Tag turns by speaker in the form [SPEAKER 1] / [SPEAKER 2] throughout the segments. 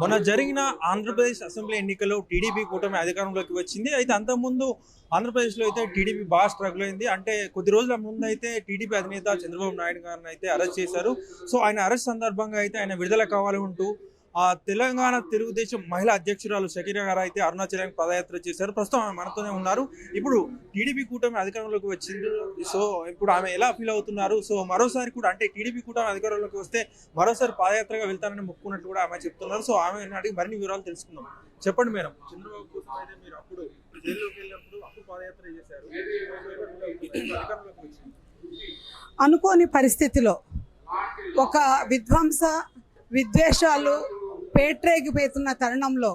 [SPEAKER 1] మొన్న జరిగిన ఆంధ్రప్రదేశ్ అసెంబ్లీ ఎన్నికల్లో టీడీపీ కూటమి అధికారంలోకి వచ్చింది. అయితే అంతకుముందు ఆంధ్రప్రదేశ్లో అయితే టీడీపీ బాగా స్ట్రగుల్ అయింది. అంటే కొద్ది రోజుల ముందు అయితే టీడీపీ అధినేత చంద్రబాబు నాయుడు గారిని అయితే అరెస్ట్ చేశారు. సో ఆయన అరెస్ట్ సందర్భంగా అయితే ఆయన విడుదల కావాలి ఉంటూ తెలంగాణ తెలుగుదేశం మహిళా అధ్యక్షురాలు షకీరా గారు అయితే అరుణాచలం పదయాత్ర చేశారు. ప్రస్తుతం ఆమె మనతోనే ఉన్నారు. ఇప్పుడు టీడీపీ కూటమి అధికారంలోకి వచ్చింది. సో ఇప్పుడు ఆమె ఎలా ఫీల్ అవుతున్నారు? సో మరోసారి కూడా అంటే టీడీపీ కూటమి అధికారంలోకి వస్తే మరోసారి పాదయాత్రగా వెళ్తానని మొక్కున్నట్టు కూడా ఆమె చెప్తున్నారు. సో ఆమె నాటికి మరిన్ని వివరాలు తెలుసుకుందాం. చెప్పండి మేడం. చంద్రబాబు కోసం అయితే మీరు అప్పుడు జైల్లోకి వెళ్ళినప్పుడు అప్పుడు పాదయాత్ర చేశారు
[SPEAKER 2] అనుకోని పరిస్థితిలో ఒక విధ్వంస విద్వేషాలు పేట్రేగిపోతున్న తరుణంలో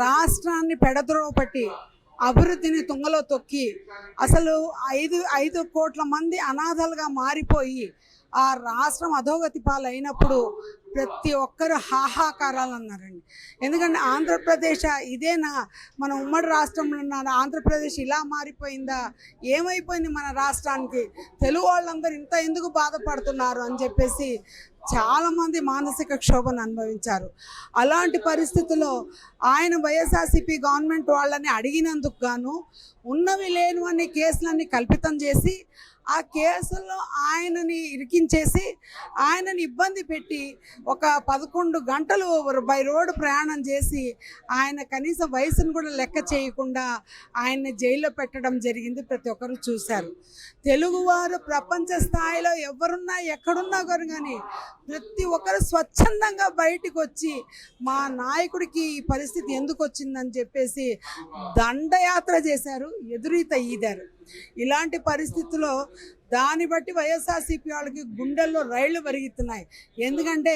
[SPEAKER 2] రాష్ట్రాన్ని పెడద్రోవ పట్టి అభివృద్ధిని తుంగలో తొక్కి అసలు ఐదు ఐదు కోట్ల మంది అనాథలుగా మారిపోయి ఆ రాష్ట్రం అధోగతి పాలైనప్పుడు ప్రతి ఒక్కరు హాహాకారాలు అన్నారండి. ఎందుకంటే ఆంధ్రప్రదేశ్ ఇదేనా? మన ఉమ్మడి రాష్ట్రంలో ఉన్న ఆంధ్రప్రదేశ్ ఇలా మారిపోయిందా? ఏమైపోయింది మన రాష్ట్రానికి? తెలుగు వాళ్ళందరూ ఇంత ఎందుకు బాధపడుతున్నారు అని చెప్పేసి చాలామంది మానసిక క్షోభను అనుభవించారు. అలాంటి పరిస్థితుల్లో ఆయన వైఎస్ఆర్సీపీ గవర్నమెంట్ వాళ్ళని అడిగినందుకు గాను ఉన్నవి లేనివన్నీ కేసులన్నీ కల్పితం చేసి ఆ కేసుల్లో ఆయనని ఇరికించేసి ఆయనని ఇబ్బంది పెట్టి ఒక పదకొండు గంటలు బై రోడ్డు ప్రయాణం చేసి ఆయన కనీసం వయసును కూడా లెక్క చేయకుండా ఆయన్ని జైల్లో పెట్టడం జరిగింది ప్రతి ఒక్కరు చూశారు. తెలుగువారు ప్రపంచ స్థాయిలో ఎవరున్నా ఎక్కడున్నా గారు కానీ ప్రతి ఒక్కరు స్వచ్ఛందంగా బయటికి వచ్చి మా నాయకుడికి ఈ పరిస్థితి ఎందుకు వచ్చిందని చెప్పేసి దండయాత్ర చేశారు ఎదురీత ఈదారు. ఇలాంటి పరిస్థితుల్లో దాన్ని బట్టి వైఎస్ఆర్సీపీ వాళ్ళకి గుండెల్లో రైళ్ళు పరిగెత్తున్నాయి ఎందుకంటే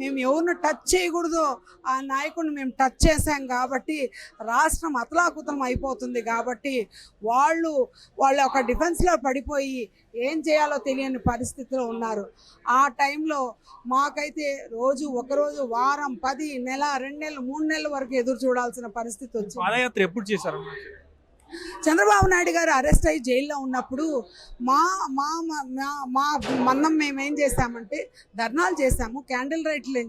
[SPEAKER 2] మేము ఎవరిని టచ్ చేయకూడదు. ఆ నాయకుడిని మేము టచ్ చేశాం కాబట్టి రాష్ట్రం అతలాకుతలం అయిపోతుంది కాబట్టి వాళ్ళు వాళ్ళ ఒక డిఫెన్స్లో పడిపోయి ఏం చేయాలో తెలియని పరిస్థితిలో ఉన్నారు. ఆ టైంలో మాకైతే రోజు ఒకరోజు వారం పది నెల రెండు నెలలు మూడు నెలల వరకు ఎదురు చూడాల్సిన పరిస్థితి వచ్చింది.
[SPEAKER 1] పాదయాత్ర ఎప్పుడు చేశారు
[SPEAKER 2] చంద్రబాబు నాయుడు గారు అరెస్ట్ అయ్యి జైల్లో ఉన్నప్పుడు మా మా మా- మా- మందం మన్నం మేము ఏం ధర్నాలు చేశాము క్యాండిల్ రైట్లు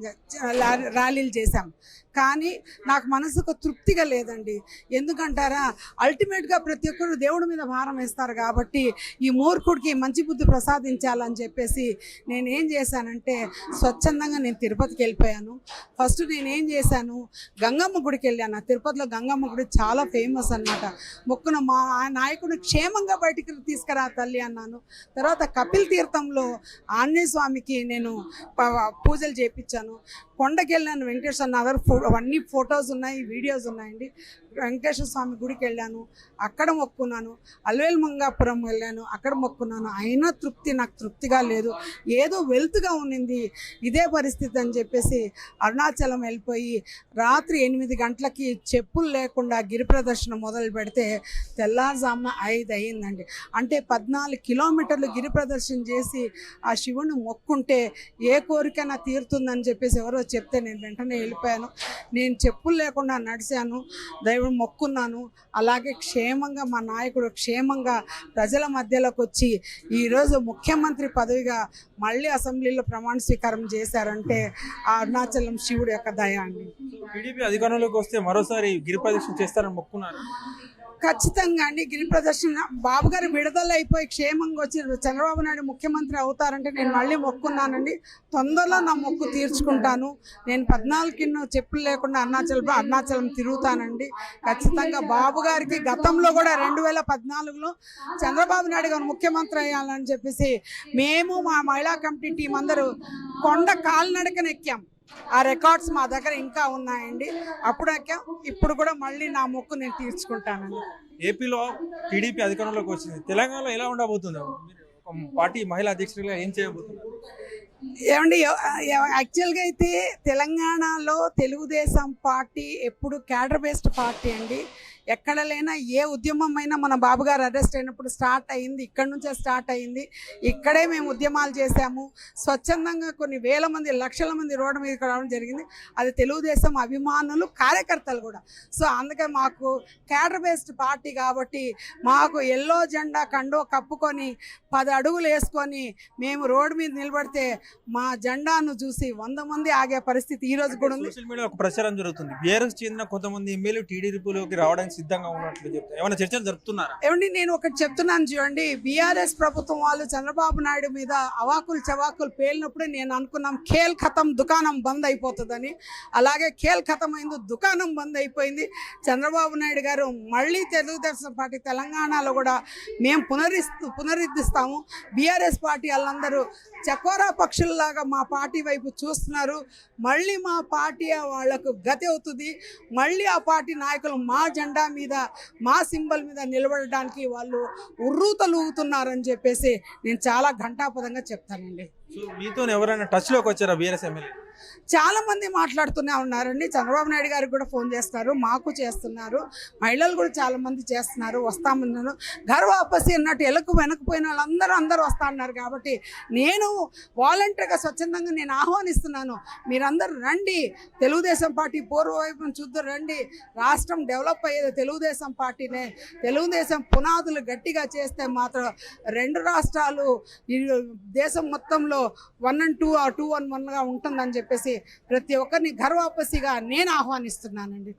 [SPEAKER 2] ర్యాలీలు చేశాము. కానీ నాకు మనసుకు తృప్తిగా లేదండి. ఎందుకంటారా? అల్టిమేట్గా ప్రతి ఒక్కరు దేవుడి మీద భారం వేస్తారు కాబట్టి ఈ మూర్ఖుడికి మంచి బుద్ధి ప్రసాదించాలని చెప్పేసి నేను ఏం చేశానంటే స్వచ్ఛందంగా నేను తిరుపతికి వెళ్ళిపోయాను. ఫస్ట్ నేనేం చేశాను? గంగమ్మ గుడికి వెళ్ళాను. తిరుపతిలో గంగమ్మ గుడి చాలా ఫేమస్ అన్నమాట. మొక్కున మా ఆ నాయకుడు క్షేమంగా బయటికి తీసుకురా తల్లి అన్నాను. తర్వాత కపిల్ తీర్థంలో ఆంజనేయ స్వామికి నేను ప- పూజలు చేయించాను కొండకి వెళ్ళాను వెంకటేశ్వర నగర్ ఫో అవన్నీ ఫొటోస్ ఉన్నాయి వీడియోస్ ఉన్నాయండి. వెంకటేశ్వర స్వామి గుడికి వెళ్ళాను అక్కడ మొక్కున్నాను అల్వేల్ మంగాపురం వెళ్ళాను అక్కడ మొక్కున్నాను. అయినా తృప్తి నాకు తృప్తిగా లేదు. ఏదో వెల్త్గా ఉన్నింది. ఇదే పరిస్థితి అని చెప్పేసి అరుణాచలం వెళ్ళిపోయి రాత్రి ఎనిమిది గంటలకి చెప్పులు లేకుండా గిరి ప్రదర్శన మొదలు పెడితే తెల్లారుజామున ఐదు అయ్యిందండి. అంటే పద్నాలుగు కిలోమీటర్లు గిరి ప్రదర్శన చేసి ఆ శివుని మొక్కుంటే ఏ కోరికైనా తీరుతుందని చెప్పేసి ఎవరో చెప్తే నేను వెంటనే వెళ్ళిపోయాను. నేను చెప్పులు లేకుండా నడిచాను. దైవ మొక్కున్నాను. అలాగే క్షేమంగా మా నాయకుడు క్షేమంగా ప్రజల మధ్యలోకి వచ్చి ఈరోజు ముఖ్యమంత్రి పదవిగా మళ్ళీ అసెంబ్లీలో ప్రమాణ స్వీకారం చేశారంటే ఆ అరుణాచలం శివుడు యొక్క దయ అండి.
[SPEAKER 1] టీడీపీ అధికారంలోకి వస్తే మరోసారి గిరి ప్రదక్షిణ చేస్తారని మొక్కున్నారు.
[SPEAKER 2] ఖచ్చితంగా అండి. గిరి ప్రదర్శన. బాబు గారు విడుదల అయిపోయి క్షేమంగా వచ్చి చంద్రబాబు నాయుడు ముఖ్యమంత్రి అవుతారంటే నేను మళ్ళీ మొక్కున్నానండి. తొందరలో నా మొక్కు తీర్చుకుంటాను. నేను పద్నాలుగు కింద చెప్పులు లేకుండా అరుణాచలం అరుణాచలం తిరుగుతానండి. ఖచ్చితంగా బాబు గారికి గతంలో కూడా రెండు వేల పద్నాలుగులో చంద్రబాబు నాయుడు గారు ముఖ్యమంత్రి అయ్యాలని చెప్పేసి మేము మా మహిళా కమిటీ టీం అందరూ కొండ కాలు ఎక్కాం. ఆ రికార్డ్స్ మా దగ్గర ఇంకా ఉన్నాయండి. అప్పుడు ఎక్కాం ఇప్పుడు కూడా మళ్ళీ నా మొక్కు నేను తీర్చుకుంటానండి.
[SPEAKER 1] ఏపీలో టీడీపీ అధికారంలోకి వచ్చింది. తెలంగాణలో ఎలా ఉండబోతుంది? పార్టీ మహిళా అధ్యక్షుడిగా ఏం చేయబోతున్నారు?
[SPEAKER 2] ఏమండి యాక్చువల్గా అయితే తెలంగాణలో తెలుగుదేశం పార్టీ ఎప్పుడు క్యాడర్ బేస్డ్ పార్టీ అండి. ఎక్కడ లేనా ఏ ఉద్యమం అయినా మన బాబు గారు అరెస్ట్ అయినప్పుడు స్టార్ట్ అయింది ఇక్కడ నుంచే స్టార్ట్ అయింది. ఇక్కడే మేము ఉద్యమాలు చేశాము. స్వచ్ఛందంగా కొన్ని వేల మంది లక్షల మంది రోడ్డు మీదకి రావడం జరిగింది. అది తెలుగుదేశం అభిమానులు కార్యకర్తలు కూడా. సో అందుకే మాకు క్యాడర్ బేస్డ్ పార్టీ కాబట్టి మాకు ఎల్లో జెండా కండో కప్పుకొని పది అడుగులు వేసుకొని మేము రోడ్డు మీద నిలబడితే మా జెండాను చూసి వంద మంది ఆగే పరిస్థితి ఈ రోజు కూడా ఉంది.
[SPEAKER 1] ఒక ప్రచారం జరుగుతుంది. బీఆర్ఎస్ చెందిన కొంతమంది ఎమ్మెల్యే టీడీపీలోకి రావడానికి సిద్ధంగా ఉన్నట్లు చెప్తారు ఏమైనా చర్చలు జరుపుతున్నారా?
[SPEAKER 2] ఏమండి నేను ఒకటి చెప్తున్నాను చూడండి. బీఆర్ఎస్ ప్రభుత్వం వాళ్ళు చంద్రబాబు నాయుడు మీద అవాకులు చవాకులు పేలినప్పుడే నేను అనుకున్నాం ఖేల్ ఖతం దుకాణం బంద్ అయిపోతుందని. అలాగే ఖేల్ ఖతం అయింది దుకాణం బంద్ అయిపోయింది. చంద్రబాబు నాయుడు గారు మళ్ళీ తెలుగుదేశం పార్టీ తెలంగాణలో కూడా మేము పునరిస్తూ పునరుద్ధరిస్తాము బీఆర్ఎస్ పార్టీ వాళ్ళందరూ చకోరా పక్షుల్లాగా మా పార్టీ వైపు చూస్తున్నారు. మళ్ళీ మా పార్టీ వాళ్ళకు గతి అవుతుంది. మళ్ళీ ఆ పార్టీ నాయకులు మా జెండా మీద మా సింబల్ మీద నిలబడడానికి వాళ్ళు ఉర్రూతలూగుతున్నారని చెప్పేసి నేను చాలా ఘంటాపదంగా చెప్తానండి.
[SPEAKER 1] మీతో ఎవరైనా టచ్లోకి వచ్చారా బీఆర్ఎస్ ఎమ్మెల్యే?
[SPEAKER 2] చాలామంది మాట్లాడుతూనే ఉన్నారండి. చంద్రబాబు నాయుడు గారికి కూడా ఫోన్ చేస్తారు. మాకు చేస్తున్నారు. మహిళలు కూడా చాలామంది చేస్తున్నారు. వస్తామన్నారు. గర్వ అపసి అన్నట్టు ఎలకు వెనకపోయిన వాళ్ళందరూ అందరూ వస్తా అన్నారు కాబట్టి నేను వాలంటీర్గా స్వచ్ఛందంగా నేను ఆహ్వానిస్తున్నాను. మీరందరూ రండి. తెలుగుదేశం పార్టీ పూర్వవైపును చూద్దరు రండి. రాష్ట్రం డెవలప్ అయ్యేది తెలుగుదేశం పార్టీనే. తెలుగుదేశం పునాదులు గట్టిగా చేస్తే మాత్రం రెండు రాష్ట్రాలు దేశం మొత్తంలో వన్ అండ్ టూ ఆ టూ వన్ వన్గా ఉంటుందని చెప్పి చెప్పేసి ప్రతి ఒక్కరిని గర్వాపసిగా నేను ఆహ్వానిస్తున్నానండి.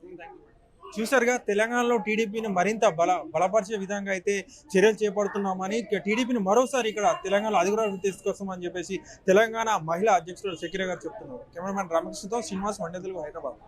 [SPEAKER 1] చూసారుగా తెలంగాణలో టీడీపీని మరింత బల బలపరిచే విధంగా అయితే చర్యలు చేపడుతున్నామని టీడీపీని మరోసారి ఇక్కడ తెలంగాణలో అధికారం తీసుకొస్తామని చెప్పేసి తెలంగాణ మహిళా అధ్యక్షుడు షకీర గారు చెప్తున్నారు. కెమెరామెన్ రామకృష్ణతో శ్రీనివాస్ మండేదులు హైదరాబాద్.